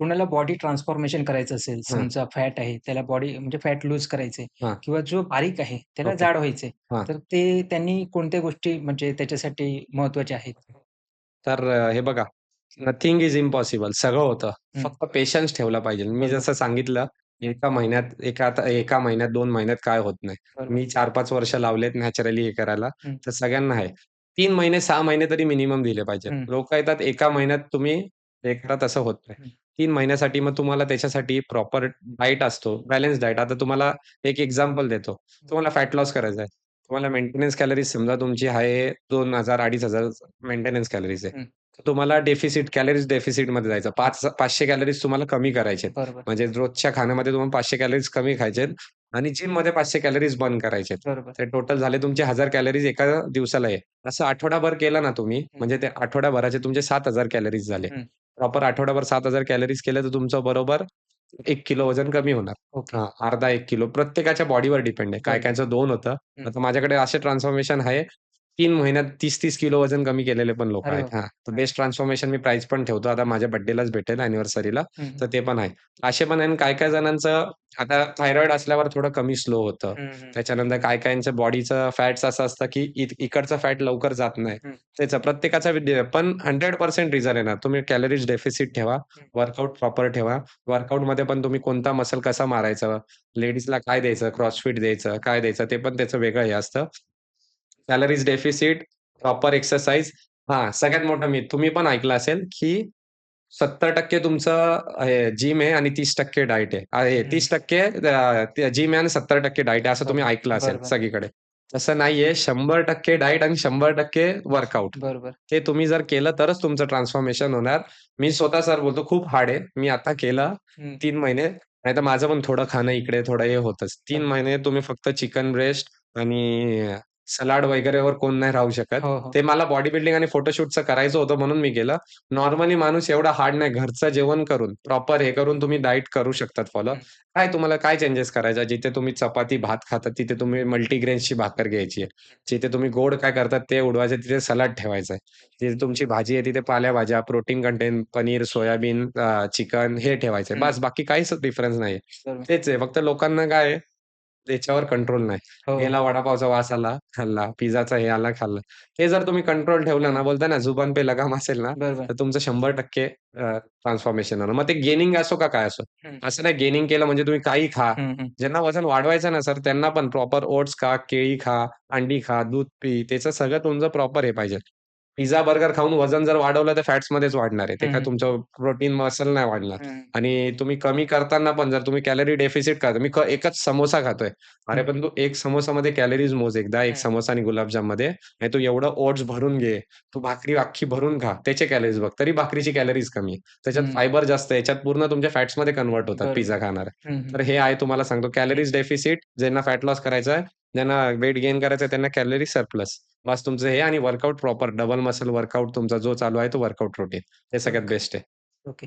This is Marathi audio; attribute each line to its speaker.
Speaker 1: कुणाला बॉडी ट्रान्सफॉर्मेशन करायचं असेल,
Speaker 2: हां.
Speaker 1: समजा फॅट आहे, त्याला बॉडी म्हणजे फॅट लूज करायचंय
Speaker 2: हां.
Speaker 1: किंवा जो बारीक आहे, त्याला
Speaker 2: ओके.
Speaker 1: जाड व्हायचंय.
Speaker 2: हां.
Speaker 1: तर ते त्यांनी कोणत्या गोष्टी म्हणजे त्याच्यासाठी महत्त्वाच्या आहेत?
Speaker 2: तर अ, हे बघा, नथिंग इज इम्पॉसिबल. सगळं होतं.
Speaker 1: हं.
Speaker 2: फक्त पेशन्स ठेवला पाहिजे. मी
Speaker 1: बरोबर.
Speaker 2: जसं सांगितलं, एका महिन्यात एका एका महिन्यात, 2 महिन्यात काय होत नाही.
Speaker 1: बरोबर.
Speaker 2: मी 4-5 वर्ष लावलेत नॅचरली हे करायला,
Speaker 1: हं.
Speaker 2: तर सगळ्यांना आहे. 3 महिने, 6 महिने तरी मिनिमम दिले पाहिजेत.
Speaker 1: हं.
Speaker 2: लोकं येतात एका महिन्यात तुम्ही हे करा, तसं होत नाही.
Speaker 1: हं.
Speaker 2: 3 महिन्यासाठी मग तुम्हाला त्याच्यासाठी प्रॉपर डाएट असतो, बॅलन्स डाएट. आता तुम्हाला एक एक्झाम्पल देतो. तुम्हाला फॅट लॉस करायचा आहे. तुम्हाला मेंटेनन्स कॅलरीज समजा तुमची आहे 2000-2500 मेंटेनन्स कॅलरीज आहे. तर तुम्हाला डेफिसिट कॅलरीज डेफिसिटमध्ये जायचं. पाच 500 कॅलरीज तुम्हाला कमी करायचे. म्हणजे रोजच्या खाण्यामध्ये तुम्हाला 500 कॅलरीज कमी खायचे आणि जिममध्ये 500 कॅलरीज बर्न करायचे. ते टोटल झाले तुमचे 1000 कॅलरीज एका दिवसाला आहे. असं आठवडाभर केलं ना तुम्ही. म्हणजे ते आठवड्याभराचे तुमचे 7000 कॅलरीज झाले. प्रॉपर आठवडाभर 7000 कॅलरीज केले तर तुमचं बरोबर 1 किलो वजन कमी होणार.
Speaker 1: ओके.
Speaker 2: हां, अर्धा 1 किलो. प्रत्येकाच्या बॉडीवर डिपेंड आहे.
Speaker 1: बरोबर.
Speaker 2: काही-काहींचं 2 होतं. आता माझ्याकडे असे ट्रान्सफॉर्मेशन आहे, 3 महिन्यात 30-30 किलो वजन कमी केलेले पण लोकं
Speaker 1: अरे
Speaker 2: आहेत. हां, तर बेस्ट ट्रान्सफॉर्मेशन मी प्राईज पण ठेवतो. आता माझ्या बर्थडेलाच भेटेल अॅनिव्हर्सरीला. तर ते पण आहे. असे पण आहे आणि काही-काही जणांचं आता थायरॉईड असल्यावर थोडं कमी स्लो होतं. त्याच्यानंतर काही-काहींचं बॉडीचं फॅट्स असं असतं, की इकडचं फॅट लवकर जात नाही. त्याचं प्रत्येकाचा पण 100% रिझल्ट येणार. तुम्ही कॅलरीज डेफिसिट ठेवा. वर्कआउट प्रॉपर ठेवा. वर्कआउटमध्ये पण तुम्ही कोणता मसल कसा मारायचा, लेडीजला काय द्यायचं, क्रॉसफिट द्यायचं, काय द्यायचं, ते पण त्याचं वेगळं हे असतं. Calories deficit, proper exercise. हां, सगळ्यात मोठं मिथ तुम्ही पण ऐकलं असेल, की 70% तुमचं हे जिम आहे आणि 30% डाएट आहे. 30% अ, जिम आहे आणि 70% डाएट आहे असं तुम्ही. ऐकलं असेल. सगळीकडे. तसं नाहीये. 100% डाएट आणि 100% वर्कआउट.
Speaker 1: बरोबर.
Speaker 2: ते तुम्ही जर केलं तरच तुमचं ट्रान्सफॉर्मेशन होणार. मी स्वतः सर बोलतो खूप हार्ड आहे. मी आता केलं. 3 महिने. नाहीतर माझं पण थोडं खाणं इकडे थोडं हे होतंच. 3
Speaker 1: बरोबर.
Speaker 2: महिने तुम्ही फक्त चिकन ब्रेस्ट आणि सलाड वगैरेवर कोण नाही राहू शकत.
Speaker 1: हो, हो.
Speaker 2: ते मला बॉडी बिल्डिंग आणि फोटोशूटचं करायचं होतं म्हणून मी केलं. नॉर्मली माणूस एवढा हार्ड नाही. घरचं जेवण करून, प्रॉपर हे करून तुम्ही डाएट करू शकतात फॉलो. काय तुम्हाला काय चेंजेस करायचा जिथे तुम्ही चपाती, भात खातात तिथे तुम्ही मल्टीग्रेन्सची भाकर घ्यायची आहे. जिथे तुम्ही गोड काय करतात ते उडवायचं तिथे सलाड ठेवायचं आहे. जिथे तुमची भाजी आहे तिथे पालेभाज्या, protein content, paneer, soybean, chicken हे ठेवायचं आहे.
Speaker 1: हं.
Speaker 2: बस बाकी काहीच डिफरन्स.
Speaker 1: बरोबर.
Speaker 2: तेच आहे. फक्त लोकांना काय आहे, त्याच्यावर कंट्रोल नाही.
Speaker 1: हो,
Speaker 2: गेला
Speaker 1: हो.
Speaker 2: वडापावचा वास आला, खाल्ला. पिझ्झाचा हे आला, खाल्लं. हे जर तुम्ही कंट्रोल ठेवलं ना. बोलता ना जुबान पे लगाम असेल ना,
Speaker 1: बरोबर.
Speaker 2: तर तुमचं 100% अ, ट्रान्सफॉर्मेशन होणार. मग ते गेनिंग असो का काय असो.
Speaker 1: हं.
Speaker 2: असं नाही गेनिंग केलं म्हणजे तुम्ही काहीही खा.
Speaker 1: हं, हं.
Speaker 2: ज्यांना वजन वाढवायचं ना सर, त्यांना पण प्रॉपर ओट्स खा, केळी खा, अंडी खा, दूध पी. त्याचं सगळं तुमचं प्रॉपर हे पाहिजे. पिझ्झा, बर्गर खाऊन वजन जर वाढवलं तर फॅट्समध्येच वाढणार आहे. ते काय. तुमचं प्रोटीन मसल नाही वाढणार. आणि तुम्ही कमी करताना पण जर तुम्ही कॅलरी डेफिसिट करता मी क एकच समोसा खातोय. अरे. पण तू 1 समोसामध्ये कॅलरीज मोज एकदा 1
Speaker 1: हं.
Speaker 2: समोसा आणि गुलाबजाममध्ये. नाही तू एवढं ओट्स भरून घे. तू भाकरी अख्खी भरून खा. त्याचे कॅलरीज बघ. तरी भाकरीची कॅलरीज कमी आहे. त्याच्यात. फायबर जास्त आहे. याच्यात पूर्ण तुमच्या फॅट्समध्ये कन्व्हर्ट होतात
Speaker 1: बरोबर.
Speaker 2: पिझ्झा खाणारे. तर हे आहे तुम्हाला सांगतो कॅलरीज डेफिसिट ज्यांना फॅट लॉस करायचा आहे, ज्यांना वेट गेन करायचं आहे त्यांना कॅलरी सरप्लस. बस तुमचं हे आणि workout proper double muscle workout तुमचा जो चालू आहे तो वर्कआउट रूटीन. हे सगळ्यात. बेस्ट आहे.
Speaker 1: ओके.